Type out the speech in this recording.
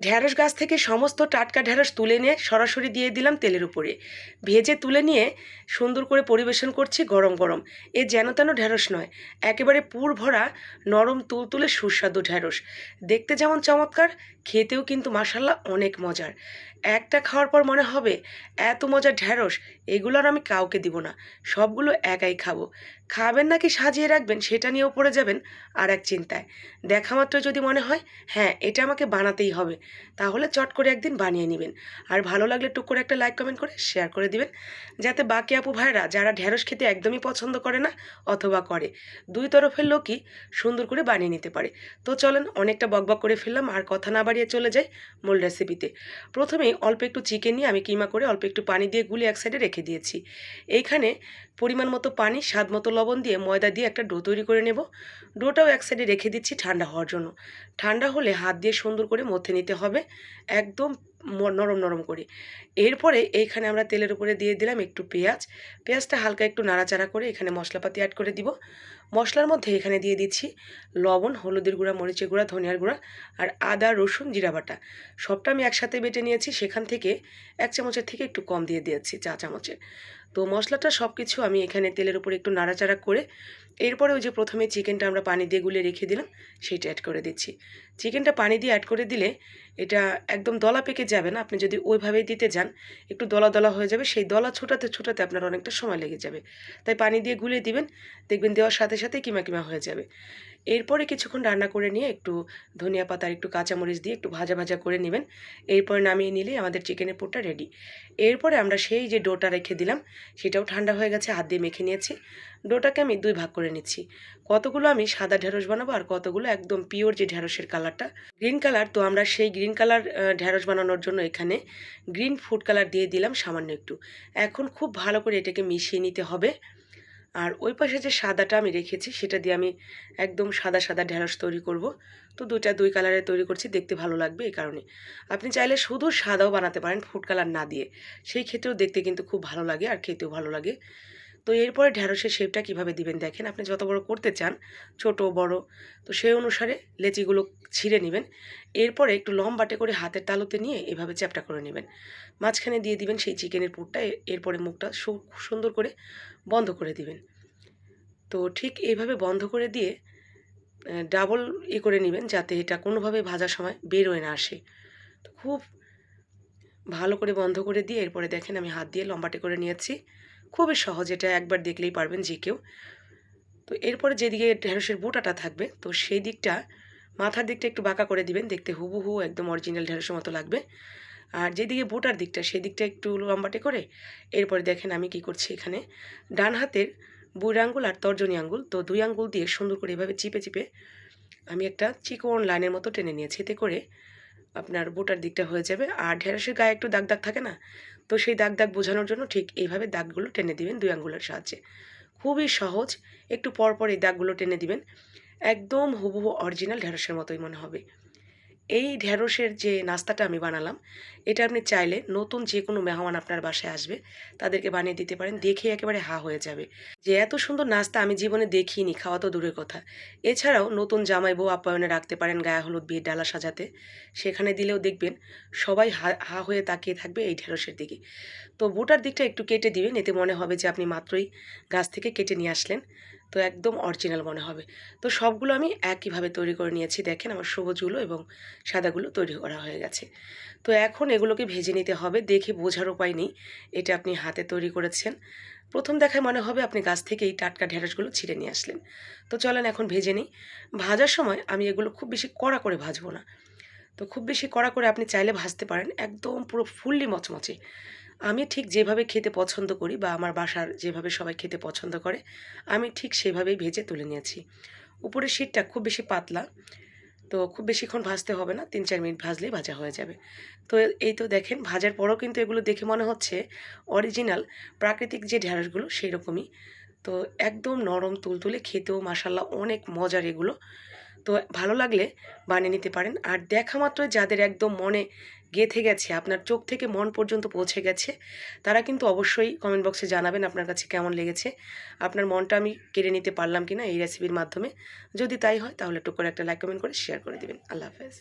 ঢ্যাঁড়স গাছ থেকে সমস্ত টাটকা ঢ্যাঁড়স তুলে নিয়ে সরাসরি দিয়ে দিলাম তেলের উপরে। ভেজে তুলে নিয়ে সুন্দর করে পরিবেশন করছি গরম গরম। এ যেন তেন ঢ্যাঁড়স নয়, একেবারে পুর ভরা নরম তুলতুলে সুস্বাদু ঢ্যাঁড়স দেখতে যেমন চমৎকার খেতেও কিন্তু মাসাল্লাহ অনেক মজার। একটা খাওয়ার পর মনে হবে, এত মজার ঢ্যাঁড়স, এগুলো আর আমি কাউকে দিব না, সবগুলো একাই খাব। খাবেন নাকি সাজিয়ে রাখবেন, সেটা নিয়েও পড়ে যাবেন আর এক চিন্তায়। দেখা মাত্র যদি মনে হয় হ্যাঁ এটা আমাকে বানাতেই হবে, তাহলে চট করে একদিন বানিয়ে নেবেন। আর ভালো লাগলে টুক করে একটা লাইক, কমেন্ট করে শেয়ার করে দিবেন, যাতে বাকি আপু ভাইরা যারা ঢ্যাঁড়স খেতে একদমই পছন্দ করে না, অথবা করে, দুই তরফের লোকই সুন্দর করে বানিয়ে নিতে পারে। তো চলেন, অনেকটা বকবক করে ফেললাম, আর কথা না বাড়িয়ে চলে যাই মূল রেসিপিতে প্রথমে অল্প একটু চিকেন নিয়ে আমি কিমা করে অল্প একটু পানি দিয়ে গুলি এক সাইডে রেখে দিয়েছি। এইখানে পরিমাণ মতো পানি, স্বাদ মতো লবণ দিয়ে ময়দা দিয়ে একটা ডো তৈরি করে নেব। ডোটাও এক সাইডে রেখে দিচ্ছি ঠান্ডা হওয়ার জন্য। ঠান্ডা হলে হাত দিয়ে সুন্দর করে মথে নিতে হবে। একদম নরম নরম করে। এরপরে এইখানে আমরা তেলের উপরে দিয়ে দিলাম একটু পেঁয়াজ। পেঁয়াজটা হালকা একটু নাড়াচাড়া করে এখানে মশলাপাতি অ্যাড করে দিব। মশলার মধ্যে এখানে দিয়ে দিচ্ছি লবণ, হলুদের গুঁড়া, মরিচের গুঁড়া, ধনিয়ার গুঁড়া আর আদা, রসুন, জিরা বাটা। সবটা আমি একসাথে বেটে নিয়েছি। সেখান থেকে এক চামচের থেকে একটু কম দিয়ে দিয়েছি চা চামচের। তো মশলাটা সব কিছু আমি এখানে তেলের উপরে একটু নাড়াচাড়া করে এরপরে ওই যে প্রথমে চিকেনটা আমরা পানি দিয়ে গুলে রেখে দিলাম সেটা অ্যাড করে দিচ্ছি। চিকেনটা পানি দিয়ে অ্যাড করে দিলে এটা একদম দলা পেকে যাবে না, আপনি যদি ওইভাবেই দিতে যান, একটু দলা দলা হয়ে যাবে, সেই দলা ছোটাতে ছোটাতে আপনার অনেকটা সময় লেগে যাবে। তাই পানি দিয়ে গুলে দিবেন, দেখবেন দেওয়ার সাথে সাথে কিমা কিমা হয়ে যাবে। এরপরে কিছুক্ষণ রান্না করে নিয়ে একটু ধনিয়া পাতা একটু কাঁচামরিচ দিয়ে একটু ভাজা ভাজা করে নেবেন, এরপরে নামিয়ে নিলেই আমাদের চিকেনের পুরটা রেডি এরপরে আমরা সেই যে ডোটা রেখে দিলাম সেটাও ঠান্ডা হয়ে গেছে, হাত দিয়ে মেখে নিয়েছি। ডোটাকে আমি দুই ভাগ করে নিচ্ছি। কতগুলো আমি সাদা ঢেঁড়স বানাবো আর কতগুলো একদম পিওর যে ঢেঁড়সের কালারটা গ্রিন কালার তো আমরা সেই গ্রিন কালার ঢেঁড়স বানানোর জন্য এখানে গ্রিন ফুড কালার দিয়ে দিলাম সামান্য একটু। এখন খুব ভালো করে এটাকে মিশিয়ে নিতে হবে। আর ওই পাশে যে সাদাটা আমি রেখেছি, সেটা দিয়ে আমি একদম সাদা সাদা ঢেঁড়স তৈরি করব। তো দুইটা, দুই কালারে তৈরি করছি, দেখতে ভালো লাগবে এই কারণে। আপনি চাইলে শুধু সাদাও বানাতে পারেন ফুড কালার না দিয়ে। সেই ক্ষেত্রেও দেখতে কিন্তু খুব ভালো লাগে আর খেতেও ভালো লাগে। তো এরপরে ঢ্যাঁড়সের শেপটা কীভাবে দিবেন দেখেন, আপনি যত বড় করতে চান, ছোট, বড়, তো সেই অনুসারে লেচিগুলো ছিঁড়ে নেবেন। এরপরে একটু লম্বাটে করে হাতের তালুতে নিয়ে এভাবে চ্যাপটা করে নেবেন। মাঝখানে দিয়ে দিবেন সেই চিকেনের পুরটা এরপরে মুখটা সুন্দর করে বন্ধ করে দিবেন। তো ঠিক এইভাবে বন্ধ করে দিয়ে ডাবল ই করে নেবেন যাতে এটা কোনোভাবে ভাজার সময় বের হয়ে না আসে। তো খুব ভালো করে বন্ধ করে দিয়ে, এরপরে দেখেন আমি হাত দিয়ে লম্বাটে করে নিয়েছি। খুবই সহজ, এটা একবার দেখলেই পারবেন যে কেউ। তো এরপরে যেদিকে ঢেঁড়সের বোটাটা থাকবে, তো সেই দিকটা, মাথার দিকটা একটু বাঁকা করে দিবেন, দেখতে হুবহু একদম অরিজিনাল ঢেঁড়সের মতো লাগবে। আর যেদিকে বোটার দিকটা, সেই দিকটা একটু লম্বাটে করে, এরপরে দেখেন আমি কি করছি এখানে। ডান হাতের বুড় আঙ্গুল আর তর্জনী আঙ্গুল, তো দুই আঙ্গুল দিয়ে সুন্দর করে এভাবে চিপে চিপে আমি একটা চিকন লাইনের মতো টেনে নিয়েছি, এতে করে আপনার বোটার দিকটা হয়ে যাবে। আর ঢেঁড়সের গায়ে একটু দাগ দাগ থাকে না? তো সেই দাগ দাগ বোঝানোর জন্য ঠিক এইভাবে দাগগুলো টেনে দিবেন দুই আঙ্গুলের সাহায্যে। খুবই সহজ, একটু পর পর এই দাগগুলো টেনে দিবেন। একদম হুবহু অরিজিনাল ঢেঁড়সের মতোই মনে হবে। এই ঢেঁড়সের যে নাস্তাটা আমি বানালাম, এটা আপনি চাইলে নতুন যে কোনো মেহমান আপনার বাসায় আসবে, তাদেরকে বানিয়ে দিতে পারেন, দেখে একেবারে হা হয়ে যাবে। যে এত সুন্দর নাস্তা আমি জীবনে দেখিনি, খাওয়া তো দূরের কথা। এছাড়াও নতুন জামাই বউ আপ্যায়নে রাখতে পারেন গায়ে হলুদ বিয়ের ডালা সাজাতে। সেখানে দিলেও দেখবেন সবাই হা হা হয়ে তাকিয়ে থাকবে এই ঢেঁড়সের দিকে। তো বুটার দিকটা একটু কেটে দিবেন, এতে মনে হবে যে আপনি মাত্রই গাছ থেকে কেটে নিয়ে আসলেন। তো একদম অরিজিনাল মনে হবে। তো সবগুলো আমি একইভাবে তৈরি করে নিয়েছি, দেখেন আমার সবুজগুলো এবং সাদাগুলো তৈরি করা হয়ে গেছে। তো এখন এগুলোকে ভেজে নিতে হবে, দেখে বোঝার উপায় নেই, এটা আপনি হাতে তৈরি করেছেন। প্রথম দেখায় মনে হবে আপনি গাছ থেকে এই টাটকা ঢেঁড়সগুলো ছিঁড়ে নিয়ে আসলেন। তো চলেন এখন ভেজে নিই। ভাজার সময় আমি এগুলো খুব বেশি কড়া করে ভাজবো না। তো খুব বেশি কড়া করে আপনি চাইলে ভাজতে পারেন, একদম পুরো ফুললি মচমচে। আমি ঠিক যেভাবে খেতে পছন্দ করি বা আমার বাসার যেভাবে সবাই খেতে পছন্দ করে, আমি ঠিক সেভাবেই ভেজে তুলে নিয়েছি। উপরের শীতটা খুব বেশি পাতলা, তো খুব বেশিক্ষণ ভাজতে হবে না তিন চার মিনিট ভাজলেই ভাজা হয়ে যাবে। তো এই তো দেখেন, ভাজার পরও কিন্তু এগুলো দেখে মনে হচ্ছে অরিজিনাল প্রাকৃতিক যে ঢেঁড়সগুলো সেই রকমই তো একদম নরম তুলতুলে খেতেও মাসাল্লাহ অনেক মজার এগুলো। তো ভালো লাগলে বানিয়ে নিতে পারেন। আর দেখা মাত্র যাদের একদম মনে গেঁথে গেছে, আপনার চোখ থেকে মন পর্যন্ত পৌঁছে গেছে, তারা কিন্তু অবশ্যই কমেন্ট বক্সে জানাবেন আপনার কাছে কেমন লেগেছে। আপনার মনটা আমি কেড়ে নিতে পারলাম কি না এই রেসিপির মাধ্যমে। যদি তাই হয় তাহলে একটু করে একটা লাইক কমেন্ট করে শেয়ার করে দেবেন। আল্লাহ হাফেজ।